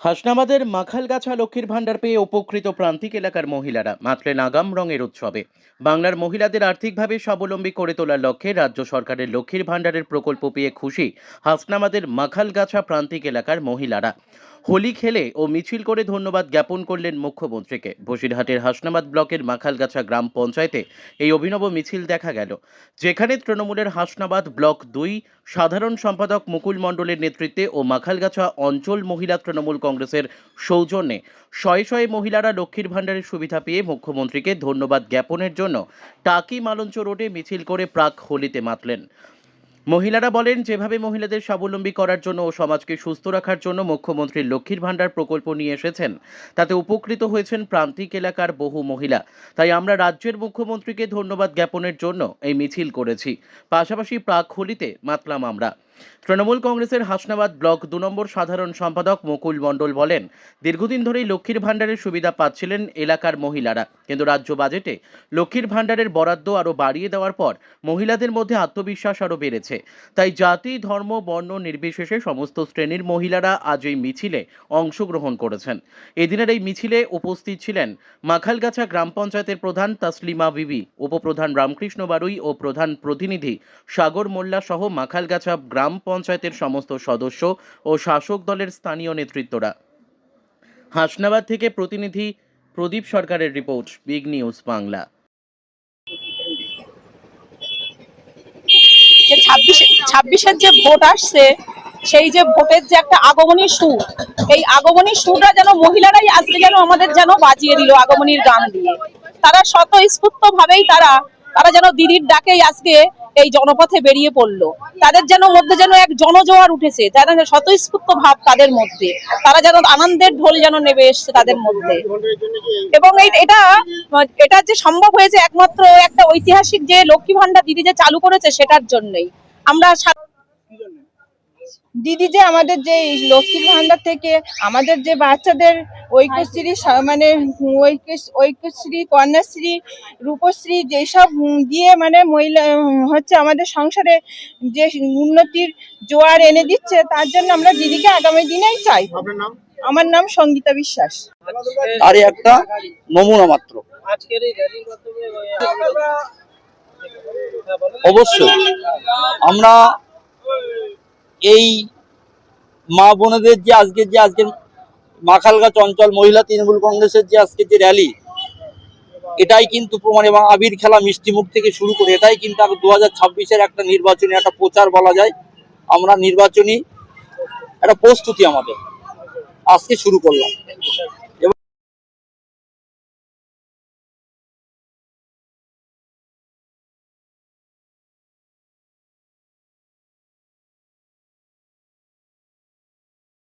হাসনাবাদের মাখালগাছা লক্ষ্মীর ভাণ্ডার পেয়ে উপকৃত প্রান্তিক এলাকার মহিলারা। মাত্রে নাগাম রঙের উৎসবে। বাংলার মহিলাদের আর্থিকভাবে স্বাবলম্বী করে তোলার লক্ষ্যে রাজ্য সরকারের লক্ষ্মীর ভাণ্ডারের প্রকল্প পেয়ে খুশি হাসনাবাদের মাখালগাছা প্রান্তিক এলাকার মহিলারা। হোলি খেলে ও মিছিল করে ধন্যবাদ জ্ঞাপন করলেন মুখ্যমন্ত্রীকে। বসিরহাটের হাসনাবাদ ব্লকের মাখালগাছা গ্রাম পঞ্চায়েতে এই অভিনব মিছিল দেখা গেল। যেখানে তৃণমূলের হাসনাবাদ ব্লক দুই, সাধারণ সম্পাদক মুকুল মণ্ডলের নেতৃত্বে ও মাখালগাছা অঞ্চল মহিলা তৃণমূল কংগ্রেসের সৌজন্যে শয়ে শয়ে মহিলারা লক্ষ্মীর ভাণ্ডারের সুবিধা পেয়ে মুখ্যমন্ত্রীকে ধন্যবাদ জ্ঞাপনের জন্য টাকি মালঞ্চ রোডে মিছিল করে প্রাক হোলিতে মাতলেন। মহিলারা বলেন, যেভাবে মহিলাদের স্বাবলম্বী করার জন্য ও সমাজকে সুস্থ রাখার জন্য মুখ্যমন্ত্রী লক্ষ্মীর ভাণ্ডার প্রকল্প নিয়ে এসেছেন, তাতে উপকৃত হয়েছেন প্রান্তিক এলাকার বহু মহিলা। তাই আমরা রাজ্যের মুখ্যমন্ত্রীকে ধন্যবাদ জ্ঞাপনের জন্য এই মিছিল করেছি। পাশাপাশি প্রাক হোলিতে মাতলাম আমরা। তৃণমূল কংগ্রেসের হাসনাবাদ ব্লক দু নম্বর সাধারণ সম্পাদক মুকুল মণ্ডল বলেন, দীর্ঘদিন ধরেই লক্ষ্মীর ভাণ্ডারের সুবিধা পাচ্ছিলেন এলাকার মহিলারা। কিন্তু রাজ্য বাজেটে লক্ষ্মীর ভাণ্ডারের বরাদ্দ আরও বাড়িয়ে দেওয়ার পর মহিলাদের মধ্যে আত্মবিশ্বাস আরও বেড়েছে। তাই জাতি, ধর্ম, বর্ণ নির্বিশেষে সমস্ত শ্রেণির মহিলারা আজ এই মিছিলে অংশগ্রহণ করেছেন। এদিনের এই মিছিলে উপস্থিত ছিলেন মাখালগাছা গ্রাম পঞ্চায়েতের প্রধান তাসলিমা বিবি, উপপ্রধান রামকৃষ্ণ বারুই ও প্রধান প্রতিনিধি সাগর মোল্লা সহ মাখালগাছা গ্রাম পঞ্চায়েতের সমস্ত সদস্য ও শাসক দলের স্থানীয় নেতৃত্বরা। হাসনাবাদ থেকে প্রতিনিধি প্রদীপ সরকারের রিপোর্ট, বিগ নিউজ বাংলা। ছাব্বিশের যে ভোট আসছে, সেই যে ভোটের যে একটা আগমনী সুর, এই আগমনী সুরটা যেন মহিলারাই আজকে যেন আমাদের যেন বাজিয়ে দিল আগমনীর গান দিয়ে। তারা স্বতঃস্ফূর্ত ভাবেই তারা তারা যেন দিদির ডাকেই আজকে এই জনপথে বেরিয়ে পড়ল। তাদের যেন মধ্যে যেন এক জনজোয়ার উঠেছে যারা স্বতঃস্ফূর্ত ভাব তাদের মধ্যে, তারা যেন আনন্দের ঢোল যেন নেমে এসছে তাদের মধ্যে। এবং এটা এটা যে সম্ভব হয়েছে একমাত্র একটা ঐতিহাসিক যে লক্ষ্মী ভান্ডার দিদি যে চালু করেছে সেটার জন্যই। আমরা দিদি যে আমাদের যে এই লক্ষ্মীর ভান্ডার থেকে আমাদের যে বাচ্চাদের ঐক্যশ্রী মানে ঐক্য- ঐক্যশ্রী কন্যাশ্রী রূপশ্রী যেসব দিয়ে মানে মহিলা হচ্ছে আমাদের সংসারে যে উন্নতির জোয়ার এনে দিচ্ছে তার জন্য আমরা দিদিকে আগামী দিনেই চাই। আমার নাম সঙ্গীতা বিশ্বাস। তারই একটা নমুনা মাত্র। অবশ্যই। আমরা এই মা বোনেদের যে আজকে যে আজকে মাখালগাছ অঞ্চল মহিলা তৃণমূল কংগ্রেসের যে আজকে যে র্যালি এটাই কিন্তু প্রমাণ এবং আবির খেলা মিষ্টি মুখ থেকে শুরু করে, এটাই কিন্তু দু হাজার ছাব্বিশের একটা নির্বাচনী, একটা প্রচার বলা যায়। আমরা নির্বাচনী একটা প্রস্তুতি আমাদের আজকে শুরু করলাম।